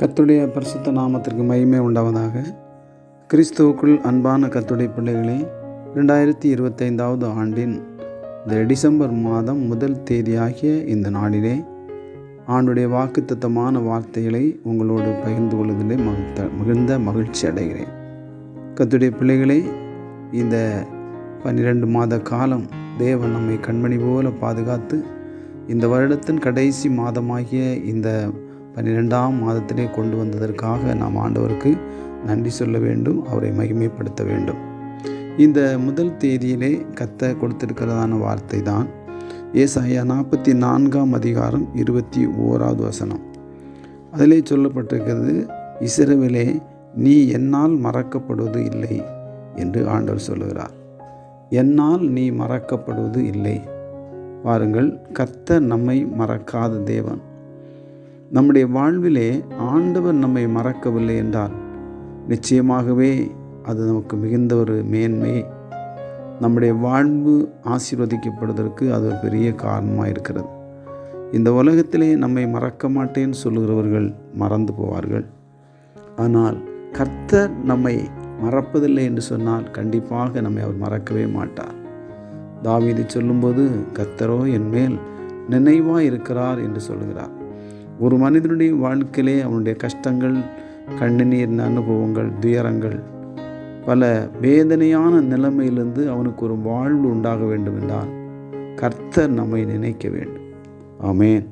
கத்துடைய பரிசுத்த நாமத்திற்கு மகிமை உண்டாவதாக. கிறிஸ்துவுக்குள் அன்பான கத்துடைய பிள்ளைகளே ரெண்டாயிரத்தி இருபத்தைந்தாவது ஆண்டின் இந்த டிசம்பர் மாதம் முதல் தேதியாகிய இந்த நாளிலே ஆண்டுடைய வாக்குத்தத்தமான வார்த்தைகளை உங்களோடு பகிர்ந்து கொள்வதிலே மகிழ்ந்த மிகுந்த மகிழ்ச்சி அடைகிறேன். கத்துடைய பிள்ளைகளே இந்த பன்னிரெண்டு மாத காலம் தேவன் நம்மை கண்மணி போல பாதுகாத்து இந்த வருடத்தின் கடைசி மாதமாகிய இந்த பன்னிரெண்டாம் மாதத்திலே கொண்டு வந்ததற்காக நாம் ஆண்டவருக்கு நன்றி சொல்ல வேண்டும் அவரை மகிமைப்படுத்த வேண்டும். இந்த முதல் தேதியிலே கத்த கொடுத்திருக்கிறதான வார்த்தை தான் ஏசாயா நாற்பத்தி நான்காம் அதிகாரம் இருபத்தி ஓராவது வசனம். அதிலே சொல்லப்பட்டிருக்கிறது இஸ்ரவேலே நீ என்னால் மறக்கப்படுவது இல்லை என்று ஆண்டவர் சொல்லுகிறார். என்னால் நீ மறக்கப்படுவது இல்லை. பாருங்கள் கத்த நம்மை மறக்காத தேவன். நம்முடைய வாழ்விலே ஆண்டவர் நம்மை மறக்கவில்லை என்றால் நிச்சயமாகவே அது நமக்கு மிகுந்த ஒரு மேன்மை. நம்முடைய வாழ்வு ஆசீர்வதிக்கப்படுவதற்கு அது ஒரு பெரிய காரணமாக இருக்கிறது. இந்த உலகத்திலே நம்மை மறக்க மாட்டேன்னு சொல்லுகிறவர்கள் மறந்து போவார்கள். ஆனால் கர்த்தர் நம்மை மறப்பதில்லை என்று சொன்னால் கண்டிப்பாக நம்மை அவர் மறக்கவே மாட்டார். தாவீது சொல்லும்போது கர்த்தரோ என் மேல் நினைவாக இருக்கிறார் என்று சொல்லுகிறார். ஒரு மனிதனுடைய வாழ்க்கையிலே அவனுடைய கஷ்டங்கள் கண்ணீர் அனுபவங்கள் துயரங்கள் பல வேதனையான நிலைமையிலிருந்து அவனுக்கு ஒரு வாழ்வு உண்டாக வேண்டும் என்றால் கர்த்தர் நம்மை நினைக்க வேண்டும். ஆமேன்.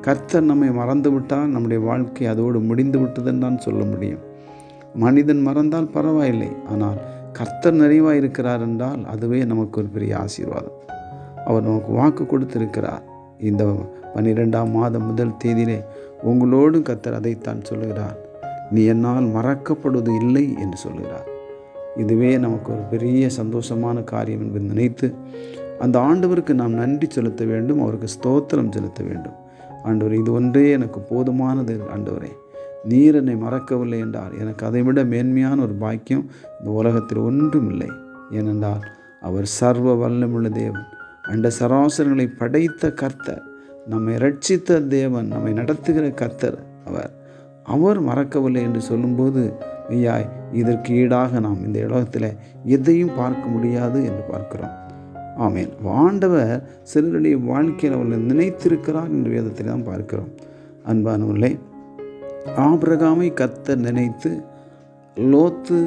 கர்த்தர் நம்மை மறந்துவிட்டால் நம்முடைய வாழ்க்கை அதோடு முடிந்து விட்டதுன்னு சொல்ல முடியும். மனிதன் மறந்தால் பரவாயில்லை ஆனால் கர்த்தர் நிறைவாக இருக்கிறார் என்றால் அதுவே நமக்கு ஒரு பெரிய ஆசீர்வாதம். அவர் நமக்கு வாக்கு கொடுத்திருக்கிறார். இந்த பன்னிரெண்டாம் மாதம் முதல் தேதியிலே உங்களோடும் கத்தர் அதைத்தான் சொல்லுகிறார். நீ என்னால் மறக்கப்படுவது இல்லை என்று சொல்லுகிறார். இதுவே நமக்கு ஒரு பெரிய சந்தோஷமான காரியம் என்பதை நினைத்து அந்த ஆண்டவருக்கு நாம் நன்றி செலுத்த வேண்டும் அவருக்கு ஸ்தோத்திரம் செலுத்த வேண்டும். ஆண்டவர் இது ஒன்றே எனக்கு போதுமானது ஆண்டவரே. நீர் என்னை மறக்கவில்லை என்றால் எனக்கு அதை விட மேன்மையான ஒரு பாக்கியம் இந்த உலகத்தில் ஒன்றும் இல்லை ஏனென்றால் அவர் சர்வ வல்லமுள்ள தேவன். அண்ட சராசரங்களை படைத்த கர்த்தர் நம்மை ரட்சித்த தேவன் நம்மை நடத்துகிற கர்த்தர் அவர். அவர் மறக்கவில்லை என்று சொல்லும்போது ஐயாய் இதற்கு ஈடாக நாம் இந்த உலகத்தில் எதையும் பார்க்க முடியாது என்று பார்க்கிறோம். ஆமேன். ஆண்டவர் சிலருடைய வாழ்க்கையில் அவர்களை நினைத்திருக்கிறார் என்று வேதத்தில் தான் பார்க்கிறோம். அன்பானவர்களே ஆபிரகாமை கத்த நினைத்து லோத்து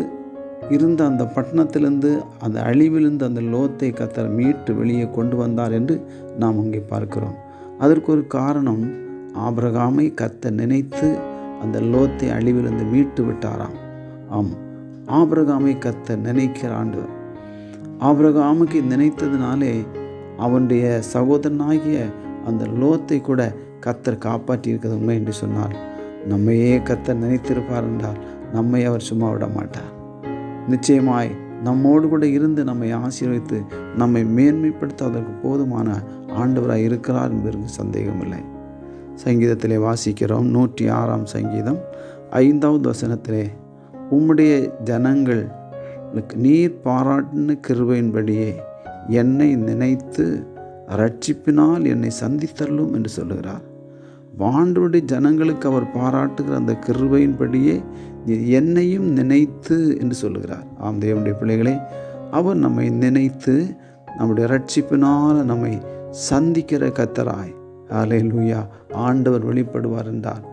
இருந்த அந்த பட்டணத்திலிருந்து அந்த அழிவிலிருந்து அந்த லோத்தை கத்தர் மீட்டு வெளியே கொண்டு வந்தார் என்று நாம் அங்கே பார்க்கிறோம். அதற்கு ஒரு காரணம் ஆபிரகாமை கத்த நினைத்து அந்த லோத்தை அழிவிலிருந்து மீட்டு விட்டாராம். ஆம் ஆபிரகாமை கத்த நினைக்கிற ஆண்டு. ஆபிரகாமுக்கு நினைத்ததினாலே அவனுடைய சகோதரனாகிய அந்த லோத்தை கூட கத்தர் காப்பாற்றி இருக்கிறது உண்மை என்று சொன்னார் நம்மையே கத்தர் நினைத்திருப்பார் என்றால் நம்மை அவர் சும்மா விட மாட்டார். நிச்சயமாய் நம்மோடு கூட இருந்து நம்மை ஆசீர்வித்து நம்மை மேன்மைப்படுத்த அதற்கு போதுமான ஆண்டவராக இருக்கிறார் என்பதற்கு சந்தேகமில்லை. சங்கீதத்திலே வாசிக்கிறோம். நூற்றி ஆறாம் சங்கீதம். ஐந்தாவது வசனத்திலே உம்முடைய ஜனங்கள் நீர் பாராட்டின கிருபையின்படியே என்னை நினைத்து ரட்சிப்பினால் என்னை சந்தித்தள்ளும் என்று சொல்லுகிறார். வாண்டுடைய ஜனங்களுக்கு அவர் பாராட்டுகிற அந்த கிருபையின்படியே என்னையும் நினைத்து என்று சொல்லுகிறார். ஆம் தேவனுடைய பிள்ளைகளே அவர் நம்மை நினைத்து நம்முடைய ரட்சிப்பினால் நம்மை சந்திக்கிற கத்தராய் ஆலே லூயா ஆண்டவர் வெளிப்படுவார் என்றார்.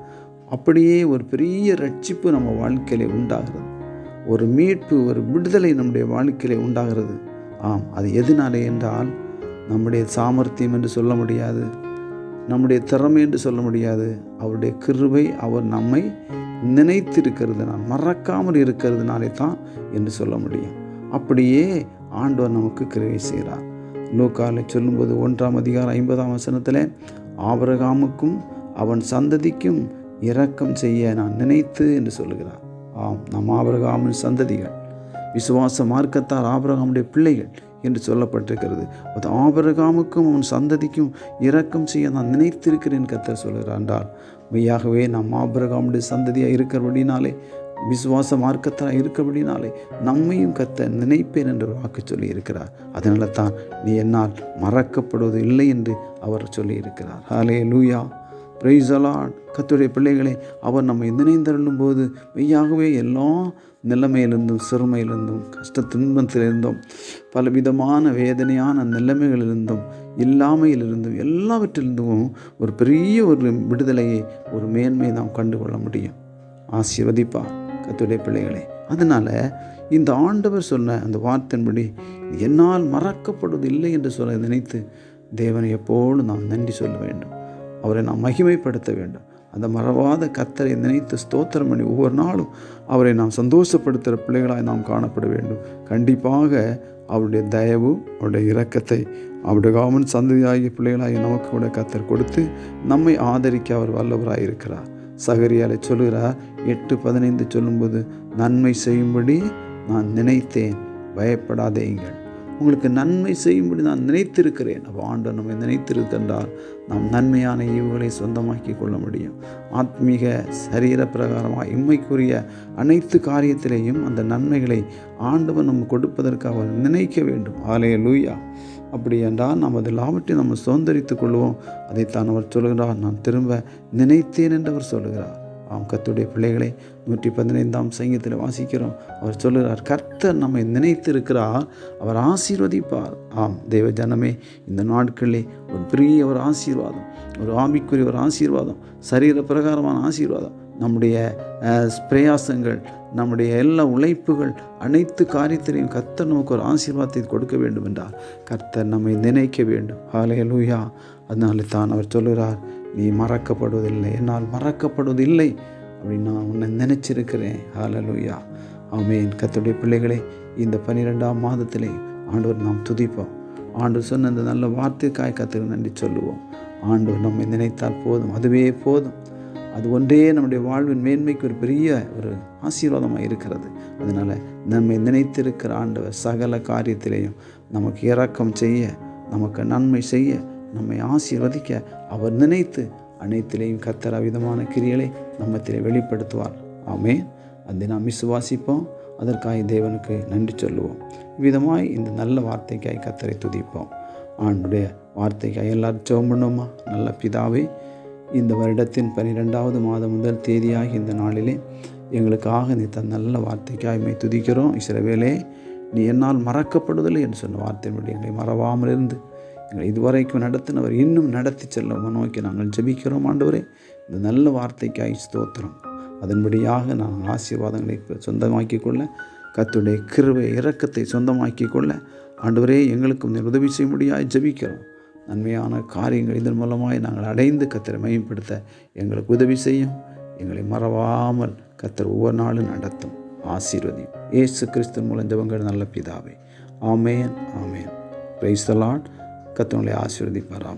அப்படியே ஒரு பெரிய ரட்சிப்பு நம்ம வாழ்க்கையிலே உண்டாகிறது. ஒரு மீட்பு ஒரு விடுதலை நம்முடைய வாழ்க்கையிலே உண்டாகிறது. ஆம் அது எதனாலே என்றால் நம்முடைய சாமர்த்தியம் என்று சொல்ல முடியாது. நம்முடைய திறமை என்று சொல்ல முடியாது. அவருடைய கிருபை அவர் நம்மை நினைத்திருக்கிறதுனால் மறக்காமல் இருக்கிறதுனாலே தான் என்று சொல்ல முடியும். அப்படியே ஆண்டவர் நமக்கு கிருவை செய்கிறார். லோக்காலை சொல்லும்போது ஒன்றாம் அதிகாரம் ஐம்பதாம் வசனத்தில் ஆபரகாமுக்கும் அவன் சந்ததிக்கும் இரக்கம் செய்ய நான் நினைத்து என்று சொல்லுகிறார். ஆம் நம் ஆபரகாமின் சந்ததிகள். விசுவாச மார்க்கத்தார் ஆபரகாமுடைய பிள்ளைகள். என்று சொல்லப்பட்டிருக்கிறது. அது ஆபரகாமுக்கும் அவன் சந்ததிக்கும் இரக்கம் செய்ய நான் நினைத்திருக்கிறேன் கத்தர் சொல்கிறார் என்றால். மெய்யாகவே நம் ஆபரகாமுடைய சந்ததியாக இருக்கிறபடினாலே விசுவாச மார்க்கத்தாக இருக்கிறபடினாலே நம்மையும் கத்த நினைப்பேன் என்று வாக்கு சொல்லி இருக்கிறார் அதனால தான் நீ என்னால் மறக்கப்படுவது இல்லை என்று அவர் சொல்லியிருக்கிறார். ஹாலே லூயா பிரைசலான் கத்துடைய பிள்ளைகளை அவர் நம்மை நினைந்தருளும் போது மெய்யாகவே எல்லா நிலைமையிலிருந்தும் சிறுமையிலிருந்தும் கஷ்ட துன்பத்திலிருந்தும் பலவிதமான வேதனையான நிலைமைகளிலிருந்தும் இல்லாமையிலிருந்தும் எல்லாவற்றிலிருந்தும் ஒரு பெரிய ஒரு விடுதலையை ஒரு மேன்மையை நாம் கண்டுகொள்ள முடியும். ஆசீர்வதிப்பா கத்துடைய பிள்ளைகளே. அதனால் இந்த ஆண்டவர் சொன்ன அந்த வார்த்தையின்படி என்னால் மறக்கப்படுவது இல்லை என்று சொல்ல நினைத்து தேவனை எப்போதும் நாம் நன்றி சொல்ல வேண்டும். அவரை நாம் மகிமைப்படுத்த வேண்டும். அந்த மறவாத கத்தரை நினைத்து ஸ்தோத்திரம் பண்ணி ஒவ்வொரு நாளும் அவரை நாம் சந்தோஷப்படுத்துகிற பிள்ளைகளாய் நாம் காணப்பட வேண்டும். கண்டிப்பாக அவருடைய தயவு அவருடைய இரக்கத்தை அவருடைய காமன் சந்ததியாகிய பிள்ளைகளாகி நமக்கு கூட கத்தர் கொடுத்து நம்மை ஆதரிக்க அவர் வல்லவராக இருக்கிறார். சகரியாலை சொல்கிறார் எட்டு பதினைந்து சொல்லும்போது நன்மை செய்யும்படி நான் நினைத்தேன் பயப்படாதேங்கள் உங்களுக்கு நன்மை செய்யும்படி நான் நினைத்திருக்கிறேன். அப்போ ஆண்டவர் நம்மை நினைத்திருக்கின்றால் நாம் நன்மையான ஈவுகளை சொந்தமாக்கி கொள்ள முடியும். ஆத்மீக சரீர பிரகாரமாக இம்மைக்குரிய அனைத்து காரியத்திலேயும் அந்த நன்மைகளை ஆண்டவர் நம்ம கொடுப்பதற்கு அவர் நினைக்க வேண்டும். ஆலய லூயா அப்படி என்றால் நாம் அது எல்லாவற்றையும் நம்ம சுதந்திரித்துக் கொள்வோம். அதைத்தான் அவர் சொல்கிறார் நான் திரும்ப நினைத்தேன் என்று அவர் சொல்லுகிறார். ஆம் கத்துடைய பிள்ளைகளை நூற்றி பதினைந்தாம் சங்கத்தில் வாசிக்கிறோம். அவர் சொல்லுகிறார் கர்த்தர் நம்மை நினைத்திருக்கிறார் அவர் ஆசீர்வதிப்பார். ஆம் தெய்வ ஜனமே இந்த நாட்களிலே ஒரு பெரிய ஒரு ஆசீர்வாதம் ஒரு ஆவிக்குரிய ஒரு ஆசீர்வாதம் சரீர பிரகாரமான ஆசீர்வாதம் நம்முடைய பிரயாசங்கள் நம்முடைய எல்லா உழைப்புகள் அனைத்து காரியத்திலையும் கர்த்தர் நமக்கு ஒரு ஆசீர்வாதத்தை கொடுக்க வேண்டும் என்றால் கர்த்தர் நம்மை நினைக்க வேண்டும். ஹாலே லூயா அதனால தான் அவர் சொல்கிறார் நீ மறக்கப்படுவதில்லை என்னால் மறக்கப்படுவதில்லை அப்படின்னு நான் உன்னை நினச்சிருக்கிறேன். ஹாலலூயா ஆமேன். கத்துடைய பிள்ளைகளே இந்த பன்னிரெண்டாம் மாதத்திலே ஆண்டவர் நாம் துதிப்போம். ஆண்டு சொன்ன அந்த நல்ல வார்த்தைக்காய் கத்துக்கு நன்றி சொல்லுவோம். ஆண்டவர் நம்மை நினைத்தால் போதும் அதுவே போதும். அது ஒன்றே நம்முடைய வாழ்வின் மேன்மைக்கு ஒரு பெரிய ஒரு ஆசீர்வாதமாக இருக்கிறது. அதனால் நம்மை நினைத்திருக்கிற ஆண்டவர் சகல காரியத்திலேயும் நமக்கு இறக்கம் செய்ய நமக்கு நன்மை செய்ய நம்மை ஆசீர்வதிக்க அவர் நினைத்து அனைத்திலேயும் கத்தர விதமான கிரியலை நம்மத்திலே வெளிப்படுத்துவார். ஆமே அதை நாம் விசுவாசிப்போம். அதற்காக தேவனுக்கு நன்றி சொல்லுவோம். விதமாய் இந்த நல்ல வார்த்தைக்காய் கத்தரை துதிப்போம். ஆண்டுடைய வார்த்தைக்காய் எல்லாரும் ஜெபம் பண்ணுவோமா நல்ல பிதாவே இந்த வருடத்தின் பனிரெண்டாவது மாதம் முதல் தேதியாகி இந்த நாளிலே எங்களுக்காக நீ தன் நல்ல வார்த்தைக்காய்மை துதிக்கிறோம். இசிறவேலே நீ என்னால் மறக்கப்படுதில்லை என்று சொன்ன வார்த்தையினுடைய எங்களை மறவாமல் இருந்து எங்களை இதுவரைக்கும் நடத்தினவர் இன்னும் நடத்தி செல்ல நோக்கி நாங்கள் ஜெபிக்கிறோம். ஆண்டவரே இந்த நல்ல வார்த்தைக்காய் ஸ்தோத்திரம். அதன்படியாக நாங்கள் ஆசீர்வாதங்களை சொந்தமாக்கி கொள்ள கத்துடைய கிருவை இறக்கத்தை சொந்தமாக்கி கொள்ள ஆண்டவரே எங்களுக்கும் நீர் உதவி செய்ய முடியாது ஜெபிக்கிறோம். நன்மையான காரியங்கள் இதன் மூலமாய் நாங்கள் அடைந்து கத்தரை மையப்படுத்த எங்களுக்கு உதவி செய்யும். எங்களை மறவாமல் கத்தர் ஒவ்வொரு நாளும் நடத்தும். ஆசீர்வதியும். ஏசு கிறிஸ்தன் மூலம் ஜபங்கள் நல்ல பிதாவே. ஆமேன் ஆமேன். பிரைஸ் த லாட் கத்தவங்களை ஆசீர்வதிப்பார்